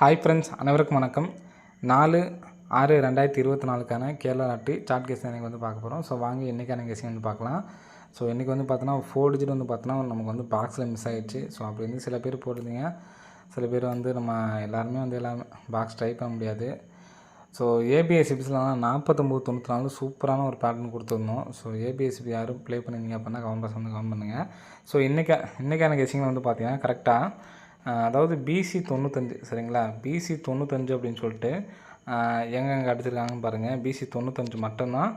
Hi friends அனைவருக்கும் வணக்கம். நாலு ஆறு ரெண்டாயிரத்தி இருபத்தி நாலுக்கான கேரளா நாட்டு சார்ட் கேஸ் எனக்கு வந்து பார்க்க போகிறோம் ஸோ வாங்க என்றைக்கான கேஸ் வந்து பார்க்கலாம். ஸோ இன்றைக்கி வந்து பார்த்தோன்னா ஃபோர் டிஜிட் வந்து பார்த்தோன்னா நமக்கு வந்து பாக்ஸில் மிஸ் ஆகிடுச்சு ஸோ அப்படி வந்து சில பேர் போட்டிருந்தீங்க. சில பேர் வந்து நம்ம எல்லாருமே வந்து எல்லாமே பாக்ஸ் ட்ரை பண்ண முடியாது. ஸோ ஏபிஎஸ்சிபிஸ்லாம் நாற்பத்தொம்போது தொண்ணூற்றி நாலு சூப்பரான ஒரு பேட்டர்ன் கொடுத்துருந்தோம். ஸோ ஏபிஎஸ்சிபி யாரும் ப்ளே பண்ணியிருந்தீங்க அப்படின்னா கவர்மெண்ட் வந்து கவர்ன் பண்ணுங்கள் ஸோ இன்றைக்கி இன்றைக்கான கேசிங்கில் வந்து பார்த்தீங்கன்னா கரெக்டாக அதாவது பிசி தொண்ணூத்தஞ்சு சரிங்களா? பிசி தொண்ணூத்தஞ்சு அப்படின்னு சொல்லிட்டு எங்கெங்கே அடிச்சிருக்காங்கன்னு பாருங்கள் பிசி தொண்ணூத்தஞ்சு மட்டும்தான்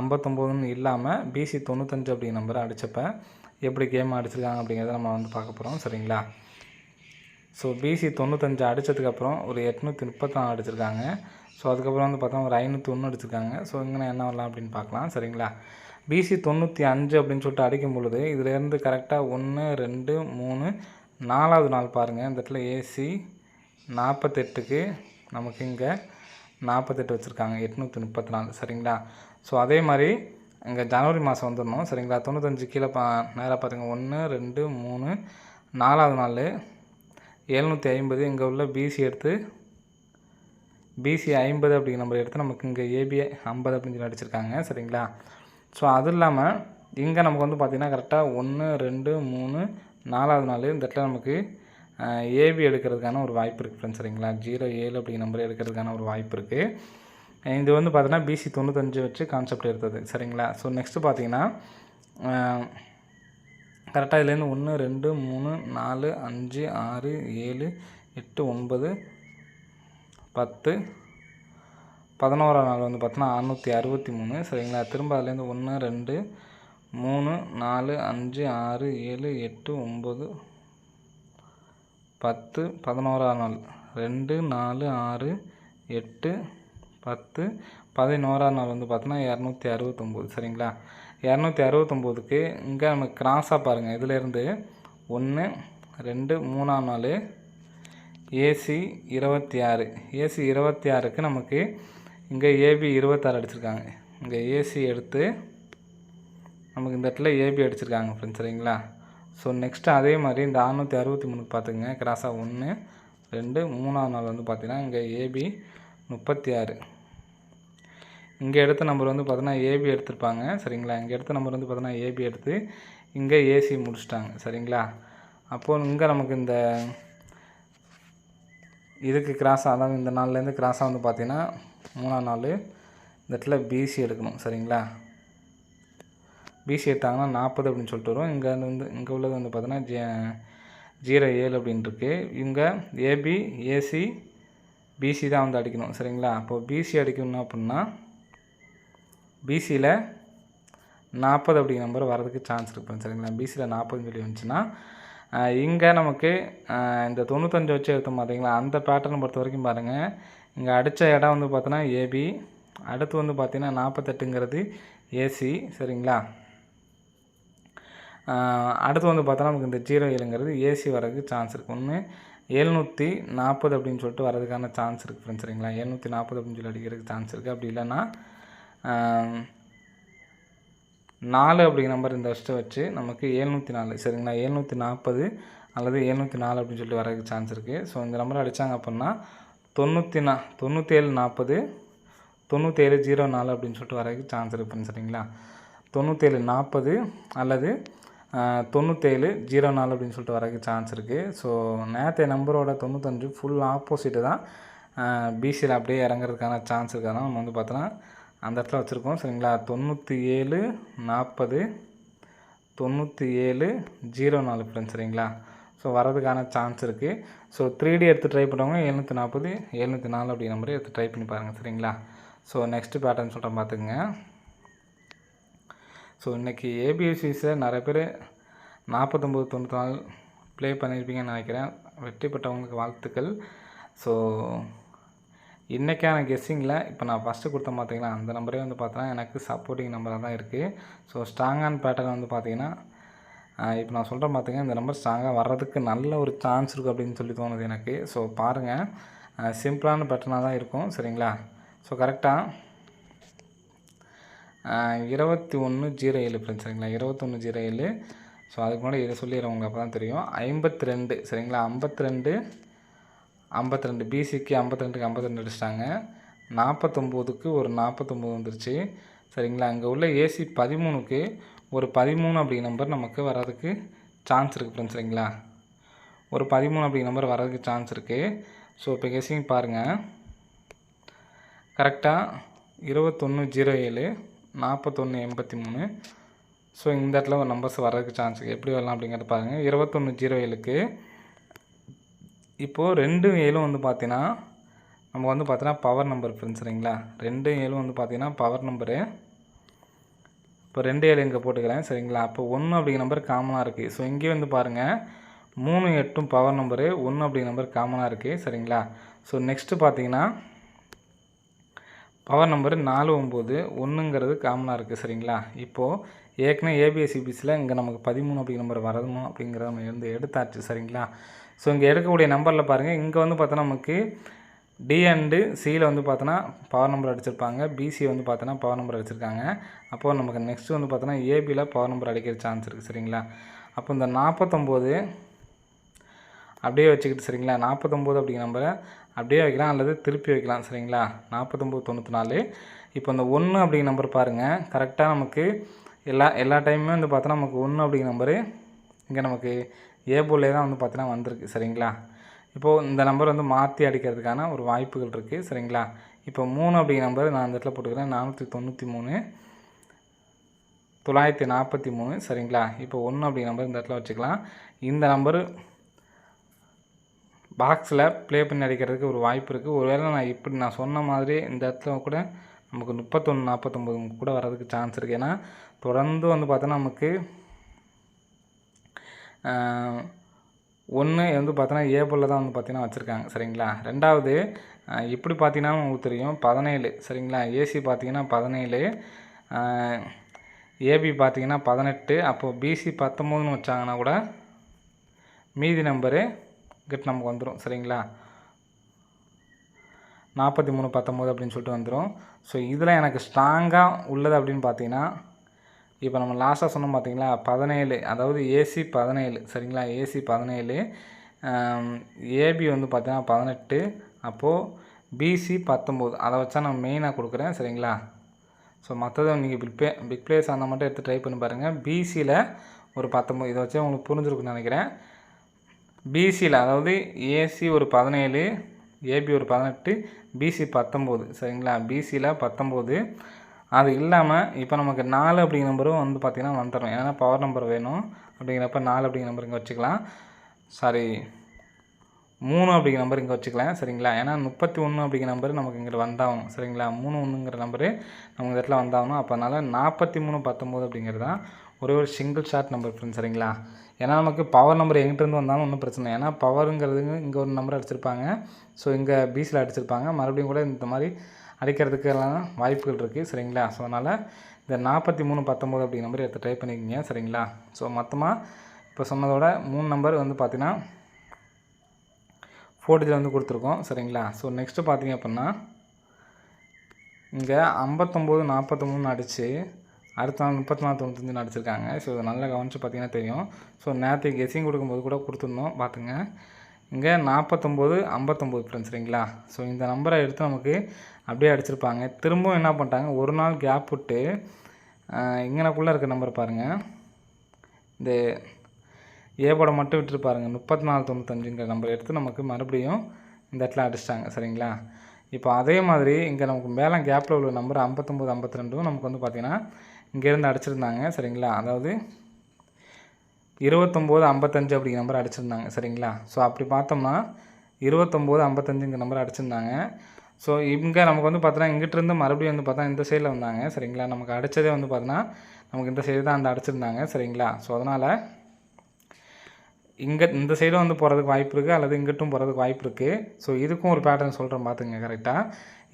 ஐம்பத்தொம்போதுன்னு இல்லாமல் பிசி தொண்ணூத்தஞ்சு அப்படிங்கிற நம்பரை அடித்தப்ப எப்படி கேம் அடிச்சிருக்காங்க அப்படிங்கிறத நம்ம வந்து பார்க்க போகிறோம் சரிங்களா? ஸோ பிசி தொண்ணூத்தஞ்சு அடித்ததுக்கப்புறம் ஒரு எட்நூற்றி முப்பத்தாறு அடிச்சிருக்காங்க. ஸோ அதுக்கப்புறம் வந்து பார்த்தா ஒரு ஐநூற்றி ஒன்று அடிச்சிருக்காங்க. ஸோ இங்கே என்ன வரலாம் அப்படின்னு பார்க்கலாம் சரிங்களா? பிசி தொண்ணூற்றி அஞ்சு அப்படின்னு சொல்லிட்டு அடிக்கும் பொழுது இதுலேருந்து கரெக்டாக ஒன்று ரெண்டு மூணு நாலாவது நாள் பாருங்கள் இந்த இடத்துல ஏசி நாற்பத்தெட்டுக்கு நமக்கு இங்கே நாற்பத்தெட்டு வச்சுருக்காங்க எட்நூற்றி முப்பத்தி நாலு சரிங்களா? ஸோ அதே மாதிரி இங்கே ஜனவரி மாதம் வந்துடணும் சரிங்களா? தொண்ணூத்தஞ்சு கீழே பா நேராக பார்த்துங்க ஒன்று ரெண்டு மூணு நாலாவது நாள் எழுநூற்றி ஐம்பது இங்கே உள்ள பிசி எடுத்து பிசி ஐம்பது அப்படிங்கிற நம்பர் எடுத்து நமக்கு இங்கே ஏபி ஐம்பது அப்படின்னு சொல்லி அடிச்சிருக்காங்க சரிங்களா? ஸோ அது இல்லாமல் இங்கே நமக்கு வந்து பார்த்திங்கன்னா கரெக்டாக ஒன்று ரெண்டு மூணு நாலாவது நாள் இந்த இடத்துல நமக்கு ஏபி எடுக்கிறதுக்கான ஒரு வாய்ப்பு இருக்குது ஃப்ரெண்ட்ஸ் சரிங்களா? ஜீரோ ஏழு அப்படிங்கிற நம்பர் எடுக்கிறதுக்கான ஒரு வாய்ப்பு இருக்குது இது வந்து பார்த்தீங்கன்னா பிசி தொண்ணூத்தஞ்சு வச்சு கான்செப்ட் எடுத்தது சரிங்களா? ஸோ நெக்ஸ்ட்டு பார்த்தீங்கன்னா கரெக்டாக இதுலேருந்து ஒன்று ரெண்டு மூணு நாலு அஞ்சு ஆறு ஏழு எட்டு ஒன்பது பத்து பதினோராம் நாள் வந்து பார்த்தோன்னா அறநூற்றி அறுபத்தி மூணு சரிங்களா? திரும்ப அதுலேருந்து ஒன்று ரெண்டு மூணு நாலு அஞ்சு ஆறு ஏழு எட்டு ஒம்பது பத்து பதினோராம் நாள். ரெண்டு நாலு ஆறு எட்டு பத்து பதினோராம் நாள் வந்து பார்த்தோன்னா இரநூத்தி அறுபத்தொம்போது. சரிங்களா? இரநூத்தி அறுபத்தொம்போதுக்கு இங்கே நம்ம கிராஸாக பாருங்கள் இதிலேருந்து ஒன்று ரெண்டு மூணாம் நாள் ஏசி இருபத்தி ஆறு ஏசி இருபத்தி ஆறுக்கு நமக்கு இங்கே ஏபி இருபத்தாறு அடிச்சிருக்காங்க. இங்கே ஏசி எடுத்து நமக்கு இந்த இடத்துல ஏபி அடிச்சிருக்காங்க ஃப்ரெண்ட்ஸ் சரிங்களா? ஸோ நெக்ஸ்ட்டு அதே மாதிரி இந்த அறநூற்றி அறுபத்தி மூணுக்கு பார்த்துங்க கிராஸாக ஒன்று ரெண்டு மூணாவது நாள் வந்து பார்த்திங்கன்னா இங்கே ஏபி முப்பத்தி ஆறு. இங்கே எடுத்த நம்பர் வந்து பார்த்திங்கன்னா ஏபி எடுத்திருப்பாங்க சரிங்களா? இங்கே எடுத்த நம்பர் வந்து பார்த்திங்கன்னா ஏபி எடுத்து இங்கே ஏசி முடிச்சிட்டாங்க சரிங்களா? அப்போது இங்கே நமக்கு இந்த இதுக்கு கிராஸாக அதாவது இந்த நாள்லேருந்து கிராஸாக வந்து பார்த்தீங்கன்னா மூணாம் நாள் இந்த இடத்துல பிசி எடுக்கணும் சரிங்களா? பிசி எடுத்தாங்கன்னா நாற்பது அப்படின்னு சொல்லிட்டு வரும். இங்கே வந்து இங்கே உள்ளது வந்து பார்த்தோன்னா ஜே ஜீரோ ஏழு அப்படின்ட்டுருக்கு இங்கே ஏபி ஏசி பிசி தான் வந்து அடிக்கணும். சரிங்களா? அப்போது பிசி அடிக்கணும் அப்படின்னா பிசியில் நாற்பது அப்படிங்கிற நம்பர் வரதுக்கு சான்ஸ் இருக்கும் சரிங்களா? பிசியில் நாற்பதுன்னு சொல்லி வந்துச்சுன்னா இங்கே நமக்கு இந்த தொண்ணூத்தஞ்சு வச்சு எடுத்தோம் பார்த்தீங்களா அந்த பேட்டர்ன் பொறுத்த வரைக்கும் பாருங்கள் இங்கே அடித்த இடம் வந்து பார்த்தோன்னா ஏபி அடுத்து வந்து பார்த்திங்கன்னா நாற்பத்தெட்டுங்கிறது ஏசி சரிங்களா? அடுத்து வந்து பார்த்தோன்னா நமக்கு இந்த ஜீரோ ஏழுங்கிறது ஏசி வரதுக்கு சான்ஸ் இருக்குது ஒன்று எழுநூற்றி நாற்பது அப்படின்னு சொல்லிட்டு வரதுக்கான சான்ஸ் இருக்குது ஃப்ரெண்ட்ஸ் சரிங்களா? எழுநூற்றி நாற்பது அப்படின்னு சொல்லி அடிக்கிறதுக்கு சான்ஸ் இருக்குது அப்படி இல்லைன்னா நாலு அப்படிங்கிற நம்பர் இந்த வருஷத்தை வச்சு நமக்கு எழுநூற்றி நாலு சரிங்களா? எழுநூற்றி நாற்பது அல்லது எழுநூற்றி நாலு அப்படின்னு சொல்லிட்டு வரதுக்கு சான்ஸ் இருக்குது ஸோ இந்த நம்பர் அடித்தாங்க அப்படின்னா தொண்ணூற்றி நா தொண்ணூற்றி ஏழு நாற்பது தொண்ணூற்றேழு ஜீரோ நாலு அப்படின்னு சொல்லிட்டு வரதுக்கு சான்ஸ் இருக்குது சரிங்களா? தொண்ணூற்றேழு நாற்பது அல்லது தொண்ணூற்றேழு ஜீரோ நாலு அப்படின்னு சொல்லிட்டு வரதுக்கு சான்ஸ் இருக்குது ஸோ நேற்றைய நம்பரோட தொண்ணூத்தஞ்சு ஃபுல் ஆப்போசிட்டு தான். பிசியில் அப்படியே இறங்குறதுக்கான சான்ஸ் இருக்குது நம்ம வந்து பார்த்தோன்னா அந்த இடத்துல வச்சுருக்கோம். சரிங்களா? தொண்ணூற்றி ஏழு நாற்பது தொண்ணூற்றி ஏழு ஜீரோ நாலு ஃப்ரெண்ட்ஸ் சரிங்களா? ஸோ வரதுக்கான சான்ஸ் இருக்குது ஸோ த்ரீ டி எடுத்து ட்ரை பண்ணுறவங்க எழுநூற்றி நாற்பது எழுநூற்றி நாலு அப்படி மாதிரி எடுத்து ட்ரை பண்ணி பாருங்கள் சரிங்களா? ஸோ நெக்ஸ்ட்டு பேட்டர்ன் சொல்கிறேன் பார்த்துக்குங்க. ஸோ இன்றைக்கி ஏபிஎஸ்சிஸை நிறைய பேர் நாற்பத்தொம்போது தொண்ணூற்றி நாலு ப்ளே பண்ணியிருப்பீங்கன்னு நினைக்கிறேன். வெற்றி பெற்றவங்களுக்கு வாழ்த்துக்கள். ஸோ இன்றைக்கான கெஸ்ஸிங்கில் இப்போ நான் ஃபஸ்ட்டு கொடுத்த பார்த்தீங்கன்னா அந்த நம்பரே வந்து பார்த்தோன்னா எனக்கு சப்போர்ட்டிங் நம்பராக தான் இருக்குது ஸோ ஸ்ட்ராங்கான பேட்டர்ன் வந்து பார்த்தீங்கன்னா இப்போ நான் சொல்கிறேன் பார்த்தீங்கன்னா இந்த நம்பர் ஸ்ட்ராங்காக வர்றதுக்கு நல்ல ஒரு சான்ஸ் இருக்குது அப்படின்னு சொல்லி தோணுது எனக்கு. ஸோ பாருங்கள் சிம்பிளான பேட்டர்னாக தான் இருக்கும். சரிங்களா? ஸோ கரெக்டாக இருபத்தி ஒன்று ஜீரோ ஏழு ஃப்ரெண்ட்ஸ் சரிங்களா? இருபத்தொன்று ஜீரோ ஏழு. ஸோ அதுக்கு முன்னாடி இதை சொல்லிடுறவங்க அப்போ தான் தெரியும். ஐம்பத்தி ரெண்டு சரிங்களா? ஐம்பத்தி ரெண்டு ஐம்பத்தி ரெண்டு பிசிக்கு ஐம்பத்தி ரெண்டுக்கு ஐம்பத்தி ரெண்டு அடிச்சிட்டாங்க. நாற்பத்தொம்போதுக்கு ஒரு நாற்பத்தொம்போது வந்துருச்சு. சரிங்களா? அங்கே உள்ள ஏசி பதிமூணுக்கு ஒரு பதிமூணு அப்படி நம்பர் நமக்கு வர்றதுக்கு சான்ஸ் இருக்குது ஃப்ரெண்ட்ஸ் சரிங்களா? ஒரு பதிமூணு அப்படி நம்பர் வர்றதுக்கு சான்ஸ் இருக்குது ஸோ இப்போ கெஸிங் பாருங்கள் கரெக்டாக இருபத்தொன்று ஜீரோ ஏழு. நாற்பத்தொன்று எண்பத்தி மூணு ஸோ இந்த இடத்துல ஒரு நம்பர்ஸ் வர்றதுக்கு சான்ஸ் எப்படி வரலாம் அப்படிங்கிறத பாருங்கள் இருபத்தொன்று ஜீரோ ஏழுக்கு இப்போது ரெண்டு ஏழும் வந்து பார்த்தீங்கன்னா நம்ம வந்து பார்த்தீங்கன்னா பவர் நம்பர் ஃப்ரெண்ட்ஸ் சரிங்களா? ரெண்டு ஏழும் வந்து பார்த்தீங்கன்னா பவர் நம்பரு இப்போ ரெண்டு ஏழு இங்கே போட்டுக்கிறேன் சரிங்களா? அப்போ ஒன்று அப்படிங்கிற நம்பர் காமனாக இருக்குது ஸோ இங்கே வந்து பாருங்கள் மூணு எட்டும் பவர் நம்பரு ஒன்று அப்படிங்கிற நம்பர் காமனாக இருக்குது சரிங்களா? ஸோ நெக்ஸ்ட்டு பார்த்தீங்கன்னா பவர் நம்பர் நாலு ஒம்பது ஒன்றுங்கிறது காமனாக இருக்குது சரிங்களா? இப்போது ஏற்கனவே ஏபிஎஸ்சிபிஸில் இங்கே நமக்கு பதிமூணு அப்படிங்கிற நம்பர் வரணும் அப்படிங்கிறத நம்ம இருந்து எடுத்தாச்சு சரிங்களா? ஸோ இங்கே எடுக்கக்கூடிய நம்பரில் பாருங்கள் இங்கே வந்து பார்த்தோன்னா நமக்கு டி அண்டு சியில் வந்து பார்த்தோன்னா பவர் நம்பர் அடிச்சிருப்பாங்க பிசி வந்து பார்த்தோன்னா பவர் நம்பர் அடிச்சிருக்காங்க. அப்போது நமக்கு நெக்ஸ்ட்டு வந்து பார்த்தோன்னா ஏபியில் பவர் நம்பர் அடிக்கிற சான்ஸ் இருக்குது சரிங்களா? அப்போ இந்த நாற்பத்தொம்போது அப்படியே வச்சுக்கிட்டு சரிங்களா? நாற்பத்தொம்போது அப்படிங்கிற நம்பரை அப்படியே வைக்கலாம். அல்லது திருப்பி வைக்கலாம். சரிங்களா? நாற்பத்தொம்போது தொண்ணூற்றி நாலு இப்போ இந்த ஒன்று அப்படிங்கிற நம்பர் பாருங்கள் கரெக்டாக நமக்கு எல்லா எல்லா டைமுமே வந்து பார்த்தோன்னா நமக்கு ஒன்று அப்படிங்கிற நம்பரு இங்கே நமக்கு ஏ போலே தான் வந்து பார்த்தீங்கன்னா வந்திருக்கு. சரிங்களா? இப்போது இந்த நம்பர் வந்து மாற்றி அடிக்கிறதுக்கான ஒரு வாய்ப்புகள் இருக்குது சரிங்களா? இப்போ மூணு அப்படிங்கிற நம்பர் நான் இந்த இடத்துல போட்டுக்கிறேன். நானூற்றி தொண்ணூற்றி மூணு தொள்ளாயிரத்தி நாற்பத்தி மூணு. சரிங்களா? இப்போ ஒன்று அப்படிங்கிற நம்பர் இந்த இடத்துல வச்சுக்கலாம். இந்த நம்பரு பாக்ஸில் ப்ளே பண்ணி அடிக்கிறதுக்கு ஒரு வாய்ப்பு இருக்குது ஒருவேளை நான் இப்படி நான் சொன்ன மாதிரி இந்த இடத்துல கூட நமக்கு முப்பத்தொன்று நாற்பத்தொம்போது கூட வர்றதுக்கு சான்ஸ் இருக்குது ஏன்னா தொடர்ந்து வந்து பார்த்தோன்னா நமக்கு ஒன்று வந்து பார்த்தோன்னா ஏபிளில் தான் வந்து பார்த்தீங்கன்னா வச்சுருக்காங்க. சரிங்களா? ரெண்டாவது இப்படி பார்த்தீங்கன்னா உங்களுக்கு தெரியும் பதினேழு. சரிங்களா? ஏசி பார்த்தீங்கன்னா பதினேழு ஏபி பார்த்தீங்கன்னா பதினெட்டு. அப்போது பிசி பத்தொம்போதுன்னு வச்சாங்கன்னா கூட மீதி நம்பரு கிட்ட நமக்கு வந்துடும் சரிங்களா? நாற்பத்தி மூணு பத்தொம்போது அப்படின்னு சொல்லிட்டு வந்துடும் ஸோ இதில் எனக்கு ஸ்ட்ராங்காக உள்ளது அப்படின்னு பார்த்தீங்கன்னா இப்போ நம்ம லாஸ்ட்டாக சொன்னோம் பார்த்தீங்களா? பதினேழு அதாவது ஏசி பதினேழு சரிங்களா? ஏசி பதினேழு ஏபி வந்து பார்த்தீங்கன்னா பதினெட்டு அப்போது பிசி பத்தொம்போது. அதை வச்சா நான் மெயினாக கொடுக்குறேன் சரிங்களா? ஸோ மற்றது நீங்கள் பிக் பே பிக் பிளேஸ் அந்த மட்டும் எடுத்து ட்ரை பண்ணி பாருங்கள் பிசியில் ஒரு பத்தொம்போது இதை வச்சு உங்களுக்கு புரிஞ்சிருக்குன்னு நினைக்கிறேன். பிசியில் அதாவது ஏசி ஒரு பதினேழு ஏபி ஒரு பதினெட்டு பிசி பத்தொம்போது. சரிங்களா? பிசியில் பத்தொம்போது. அது இல்லாமல் இப்போ நமக்கு நாலு அப்படிங்கிற நம்பரும் வந்து பார்த்திங்கன்னா வந்துடும் ஏன்னா பவர் நம்பர் வேணும். அப்படிங்கிறப்ப நாலு அப்படிங்கிற நம்பர் இங்கே வச்சுக்கலாம். சாரி மூணு அப்படிங்கிற நம்பர் இங்கே வச்சுக்கலாம். சரிங்களா? ஏன்னா முப்பத்தி ஒன்று அப்படிங்கிற நம்பர் நமக்கு இங்கே வந்தாகணும். சரிங்களா? மூணு ஒன்றுங்கிற நம்பரு நமக்கு இந்த இடத்துல வந்தாகணும். அப்போ அதனால் நாற்பத்தி மூணு பத்தொம்போது அப்படிங்கிறது தான் ஒரே ஒரு சிங்கிள் ஷார்ட் நம்பர் ஃப்ரெண்ட்ஸ் சரிங்களா? ஏன்னா நமக்கு பவர் நம்பர் எங்கிட்டேருந்து வந்தாலும் ஒன்றும் பிரச்சனை இல்லை. ஏன்னா பவருங்கிறது இங்கே ஒரு நம்பர் அடிச்சிருப்பாங்க. ஸோ இங்கே பிசியில் அடிச்சிருப்பாங்க. மறுபடியும் கூட இந்த மாதிரி அடிக்கிறதுக்கெல்லாம் வாய்ப்புகள் இருக்குது சரிங்களா? ஸோ அதனால் இந்த நாற்பத்தி மூணு பத்தொம்போது அப்படிங்கிற நம்பர் எடுத்து ட்ரை பண்ணிக்கிங்க. சரிங்களா? ஸோ மொத்தமாக இப்போ சொன்னதோட மூணு நம்பர் வந்து பார்த்திங்கன்னா ஃபோர்டிஜில் வந்து கொடுத்துருக்கோம். சரிங்களா? ஸோ நெக்ஸ்ட்டு பார்த்தீங்க அப்படின்னா இங்கே ஐம்பத்தொம்போது நாற்பத்தொம்போதுன்னு அடித்து அடுத்த நாள் முப்பத்தி நாலு தொண்ணூத்தஞ்சுன்னு அடிச்சிருக்காங்க ஸோ இதை நல்லா கவனித்து பார்த்தீங்கன்னா தெரியும். ஸோ நேற்று கெஸ்ஸிங் கொடுக்கும்போது கூட கொடுத்துருந்தோம் பார்த்துங்க இங்கே நாற்பத்தொம்போது ஐம்பத்தொம்போது ஃப்ரெண்ட்ஸ் சரிங்களா? ஸோ இந்த நம்பரை எடுத்து நமக்கு அப்படியே அடிச்சிருப்பாங்க. திரும்பவும் என்ன பண்ணிட்டாங்க? ஒரு நாள் கேப் விட்டு இங்கனக்குள்ளே இருக்க நம்பர் பாருங்கள் இந்த ஏ படம் மட்டும் விட்டுருப்பாருங்க முப்பத்தி நாலு தொண்ணூத்தஞ்சுங்கிற நம்பர் எடுத்து நமக்கு மறுபடியும் இந்த இடத்துல அடிச்சிட்டாங்க. சரிங்களா? இப்போ அதே மாதிரி இங்கே நமக்கு மேலே கேப்பில் உள்ள நம்பர் ஐம்பத்தொம்போது ஐம்பத்தி ரெண்டும் நமக்கு வந்து பார்த்திங்கன்னா இங்கேருந்து அடிச்சிருந்தாங்க சரிங்களா? அதாவது இருபத்தொம்போது ஐம்பத்தஞ்சு அப்படிங்கிற நம்பர் அடிச்சிருந்தாங்க சரிங்களா? ஸோ அப்படி பார்த்தோம்னா இருபத்தொம்போது ஐம்பத்தஞ்சுங்கிற நம்பர் அடிச்சிருந்தாங்க. ஸோ இங்கே நமக்கு வந்து பார்த்தோன்னா இங்கிட்டிருந்து மறுபடியும் வந்து பார்த்தா இந்த சைடில் வந்தாங்க சரிங்களா? நமக்கு அடித்ததே வந்து பார்த்தோன்னா நமக்கு இந்த சைடு தான் அந்த அடிச்சிருந்தாங்க சரிங்களா? ஸோ அதனால் இங்கே இந்த சைடும் வந்து போகிறதுக்கு வாய்ப்பு இருக்குது அல்லது இங்கிட்டும் போகிறதுக்கு வாய்ப்பு இருக்குது ஸோ இதுக்கும் ஒரு பேட்டர்ன் சொல்கிறேன் பார்த்துங்க கரெக்டாக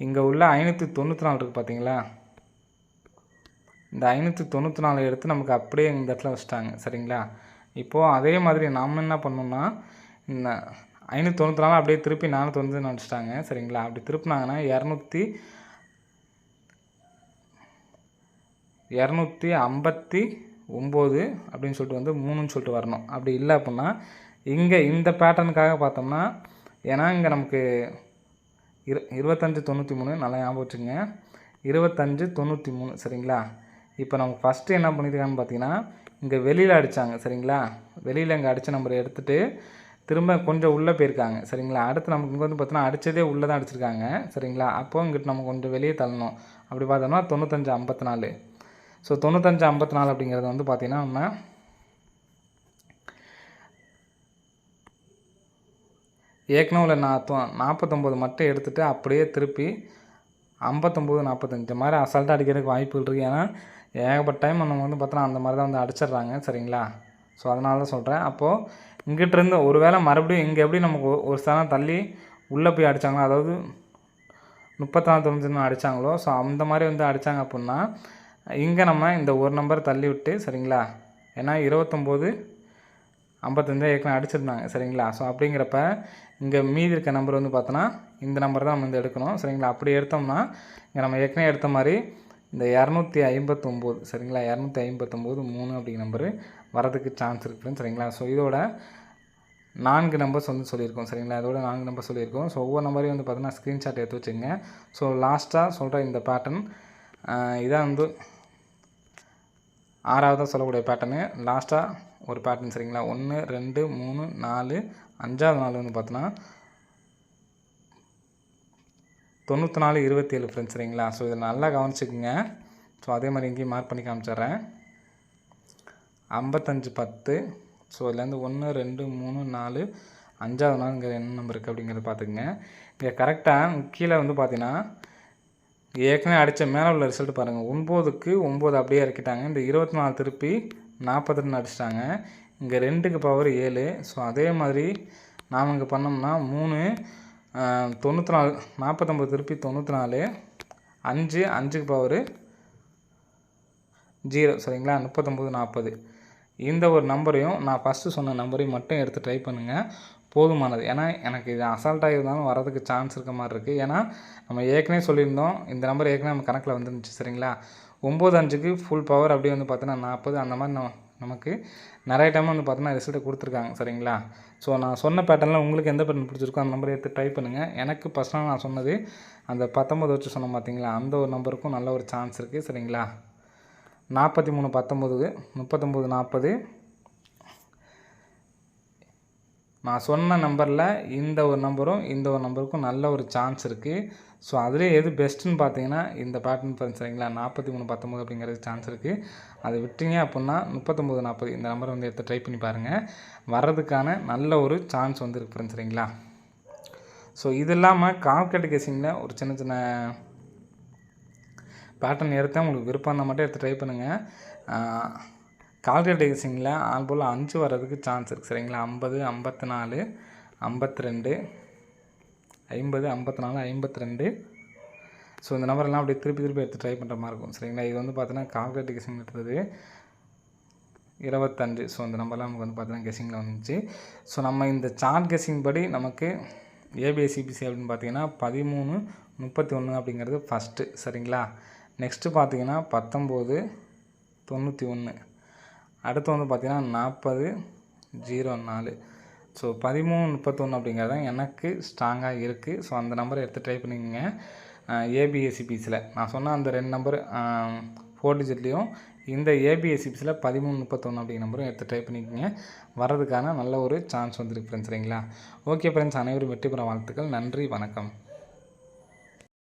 இங்கே உள்ள ஐநூற்றி தொண்ணூற்றி நாலு இருக்குது பார்த்தீங்களா இந்த ஐநூற்றி தொண்ணூற்றி நாலு எடுத்து நமக்கு அப்படியே இந்த இடத்துல வச்சுட்டாங்க சரிங்களா? இப்போது அதே மாதிரி நாம் என்ன பண்ணோம்னா இந்த ஐநூற்றி தொண்ணூற்றி நாலு அப்படியே திருப்பி நானூற்றி வந்து நினச்சிட்டாங்க சரிங்களா? அப்படி திருப்பினாங்கன்னா இரநூத்தி இரநூத்தி ஐம்பத்தி ஒம்பது அப்படின்னு சொல்லிட்டு வந்து மூணுன்னு சொல்லிட்டு வரணும். அப்படி இல்லை அப்படின்னா இங்கே இந்த பேட்டர்னுக்காக பார்த்தோம்னா ஏன்னா இங்கே நமக்கு இரு இருபத்தஞ்சு தொண்ணூற்றி மூணு நல்லா ஞாபகம் வச்சுங்க இருபத்தஞ்சு தொண்ணூற்றி மூணு சரிங்களா? இப்போ நமக்கு ஃபஸ்ட்டு என்ன பண்ணியிருக்காங்கன்னு பார்த்தீங்கன்னா இங்கே வெளியில் அடித்தாங்க சரிங்களா? வெளியில் இங்கே அடித்த நம்பரை எடுத்துகிட்டு திரும்ப கொஞ்சம் உள்ளே போயிருக்காங்க சரிங்களா? அடுத்து நமக்கு இங்கே வந்து பார்த்தோன்னா அடித்ததே உள்ளே தான் அடிச்சிருக்காங்க சரிங்களா? அப்போ இங்கிட்டு நம்ம கொஞ்சம் வெளியே தள்ளணும். அப்படி பார்த்தோம்னா தொண்ணூத்தஞ்சு ஐம்பத்தி நாலு ஸோ தொண்ணூத்தஞ்சு ஐம்பத்தி நாலு அப்படிங்கிறது வந்து பார்த்திங்கன்னா நம்ம ஏற்கனவே உள்ள நான் நாற்பத்தொம்போது மட்டும் எடுத்துகிட்டு அப்படியே திருப்பி ஐம்பத்தொம்போது நாற்பத்தஞ்சு. மாதிரி அசால்ட்டாக அடிக்கிறதுக்கு வாய்ப்புகள் இருக்குது ஏன்னா ஏகப்பட்ட டைம் நம்ம வந்து பார்த்தோன்னா அந்த மாதிரி தான் வந்து அடிச்சிடுறாங்க சரிங்களா? ஸோ அதனால தான் சொல்கிறேன் அப்போது இங்கிட்டிருந்து ஒரு வேளை மறுபடியும் இங்கே எப்படி நமக்கு ஒ- ஒரு ஸ்தானம் தள்ளி உள்ளே போய் அடித்தாங்களோ அதாவது முப்பத்தாறு தொண்ணூற்றி அடித்தாங்களோ ஸோ அந்த மாதிரி வந்து அடித்தாங்க அப்புடின்னா இங்கே நம்ம இந்த ஒரு நம்பர் தள்ளி விட்டு சரிங்களா? ஏன்னா இருபத்தொம்போது ஐம்பத்தஞ்சா ஏற்கனவே அடிச்சிருந்தாங்க சரிங்களா? ஸோ அப்படிங்கிறப்ப இங்கே மீதி இருக்க நம்பர் வந்து பார்த்தோன்னா இந்த நம்பர் தான் நம்ம வந்து எடுக்கணும் சரிங்களா? அப்படி எடுத்தோம்னா இங்கே நம்ம ஏற்கனவே எடுத்த மாதிரி இந்த இரநூத்தி ஐம்பத்தொம்போது சரிங்களா? இரநூத்தி ஐம்பத்தொம்போது மூணு அப்படிங்கிற நம்பரு வரதுக்கு சான்ஸ் இருக்குன்னு சரிங்களா? ஸோ இதோட நான்கு நம்பர்ஸ் வந்து சொல்லியிருக்கோம் சரிங்களா? இதோட நான்கு நம்பர் சொல்லியிருக்கோம். ஸோ ஒவ்வொரு நம்பரையும் வந்து பார்த்தீங்கன்னா ஸ்க்ரீன்ஷாட் எடுத்து வச்சுங்க ஸோ லாஸ்ட்டாக சொல்கிற இந்த பேட்டர்ன் இதான் வந்து ஆறாவதாக சொல்லக்கூடிய பேட்டர்னு லாஸ்ட்டாக ஒரு பேட்டர்ன் சரிங்களா? ஒன்று ரெண்டு மூணு நாலு அஞ்சாவது நாள் வந்து பார்த்தோன்னா தொண்ணூற்றி நாலு இருபத்தி ஏழு ஃப்ரெண்ட்ஸ் சரிங்களா? ஸோ இதை நல்லா கவனிச்சுக்குங்க. ஸோ அதே மாதிரி இங்கேயும் மார்க் பண்ணி காமிச்சிட்றேன். ஐம்பத்தஞ்சு பத்து. ஸோ இதுலேருந்து ஒன்று ரெண்டு மூணு நாலு அஞ்சாவது நாள் இங்கே என்ன நம்பர் இருக்குது அப்படிங்கிறத பார்த்துக்குங்க இங்கே கரெக்டாக கீழே வந்து பார்த்தீங்கன்னா ஏற்கனவே அடித்த மேலே உள்ள ரிசல்ட் பாருங்கள் ஒம்போதுக்கு ஒம்பது அப்படியே இறக்கிட்டாங்க. இந்த இருபத்தி நாலு திருப்பி நாற்பத்தி ரெண்டு அடிச்சிட்டாங்க. இங்கே ரெண்டுக்கு பவர் ஏழு. ஸோ அதே மாதிரி நாம் இங்கே பண்ணோம்னா மூணு தொண்ணூற்றி நாலு நாற்பத்தொம்பது திருப்பி தொண்ணூற்றி நாலு அஞ்சு அஞ்சுக்கு பவர் ஜீரோ சரிங்களா? முப்பத்தொம்பது நாற்பது. இந்த ஒரு நம்பரையும் நான் ஃபஸ்ட்டு சொன்ன நம்பரையும் மட்டும் எடுத்து ட்ரை பண்ணுங்கள் போதுமானது. ஏன்னா எனக்கு இது அசால்ட்டாக இருந்தாலும் வரதுக்கு சான்ஸ் இருக்க மாதிரி இருக்குது ஏன்னா நம்ம ஏற்கனவே சொல்லியிருந்தோம். இந்த நம்பர் ஏற்கனவே நம்ம கணக்கில் வந்துருந்துச்சு. சரிங்களா? ஒம்பது அஞ்சுக்கு ஃபுல் பவர் அப்படியே வந்து பார்த்தோன்னா நாற்பது அந்த மாதிரி நம்ம நமக்கு நிறைய டைம் வந்து பார்த்தோன்னா ரிசல்ட்டை கொடுத்துருக்காங்க சரிங்களா? ஸோ நான் சொன்ன பேட்டர்னில் உங்களுக்கு எந்த பேட்டர்ன் பிடிச்சிருக்கோ அந்த நம்பரை எடுத்து ட்ரை பண்ணுங்கள் எனக்கு பர்சனலாக நான் சொன்னது அந்த பத்தொம்பது வச்சு சொன்னோம் பார்த்தீங்களா? அந்த ஒரு நம்பருக்கும் நல்ல ஒரு சான்ஸ் இருக்குது சரிங்களா? நாற்பத்தி மூணு பத்தொம்போது முப்பத்தொம்போது நாற்பது நான் சொன்ன நம்பரில் இந்த ஒரு நம்பரும் இந்த ஒரு நம்பருக்கும் நல்ல ஒரு சான்ஸ் இருக்குது ஸோ அதிலே எது பெஸ்ட்டுன்னு பார்த்தீங்கன்னா இந்த பேட்டர்ன் ஃப்ரெண்ட்ஸ் சரிங்களா? நாற்பத்தி மூணு பத்தொம்போது அப்படிங்கிறது சான்ஸ் இருக்குது அதை விட்டீங்க அப்படின்னா முப்பத்தொம்போது நாற்பது இந்த நம்பரை வந்து எடுத்து ட்ரை பண்ணி பாருங்கள் வர்றதுக்கான நல்ல ஒரு சான்ஸ் வந்து இருக்கு ஃப்ரெண்ட்ஸ் சரிங்களா? ஸோ இது இல்லாமல் கால்கட் கேசிங்கில் ஒரு சின்ன சின்ன பேட்டர்ன் எடுத்தால் உங்களுக்கு விருப்பம் மட்டும் எடுத்து ட்ரை பண்ணுங்கள் கால்குலேட் கேசிங்கில் ஆல் போல் அஞ்சு வர்றதுக்கு சான்ஸ் இருக்குது சரிங்களா? ஐம்பது ஐம்பத்தி நாலு ஐம்பத்தி ரெண்டு ஐம்பது ஐம்பத்தி நாலு ஐம்பத்தி ரெண்டு ஸோ இந்த நம்பர்லாம் அப்படியே திருப்பி திருப்பி எடுத்து ட்ரை பண்ணுற மாதிரி இருக்கும். சரிங்களா? இது வந்து பார்த்தீங்கன்னா கால்குலேட் கேசிங் எடுத்தது இருபத்தஞ்சு. ஸோ இந்த நம்பர்லாம் நமக்கு வந்து பார்த்தீங்கன்னா கெஸிங்கில் வந்துச்சு. ஸோ நம்ம இந்த சார்ட் கெஸிங் படி நமக்கு ஏபிஎஸ்சிபிசி அப்படின்னு பார்த்தீங்கன்னா பதிமூணு முப்பத்தி ஒன்று அப்படிங்கிறது ஃபஸ்ட்டு சரிங்களா? நெக்ஸ்ட்டு பார்த்தீங்கன்னா பத்தொம்போது தொண்ணூற்றி ஒன்று அடுத்து வந்து பார்த்திங்கன்னா நாற்பது ஜீரோ நாலு. ஸோ பதிமூணு முப்பத்தொன்று அப்படிங்கிறது தான் எனக்கு ஸ்ட்ராங்காக இருக்குது ஸோ அந்த நம்பரை எடுத்து ட்ரை பண்ணிக்கோங்க. ஏபிஎஸ்சிபிஸில் நான் சொன்ன அந்த ரெண்டு நம்பர் ஃபோர் டிஜிட்லேயும் இந்த ஏபிஎஸ்சிபிஸில் பதிமூணு முப்பத்தொன்று அப்படிங்கிற நம்பரும் எடுத்து ட்ரை பண்ணிக்கோங்க. வரதுக்கான நல்ல ஒரு சான்ஸ் வந்துருக்கு ஃப்ரெண்ட்ஸ் சரிங்களா? ஓகே ஃப்ரெண்ட்ஸ் அனைவரும் வெற்றி பெற வாழ்த்துக்கள். நன்றி வணக்கம்.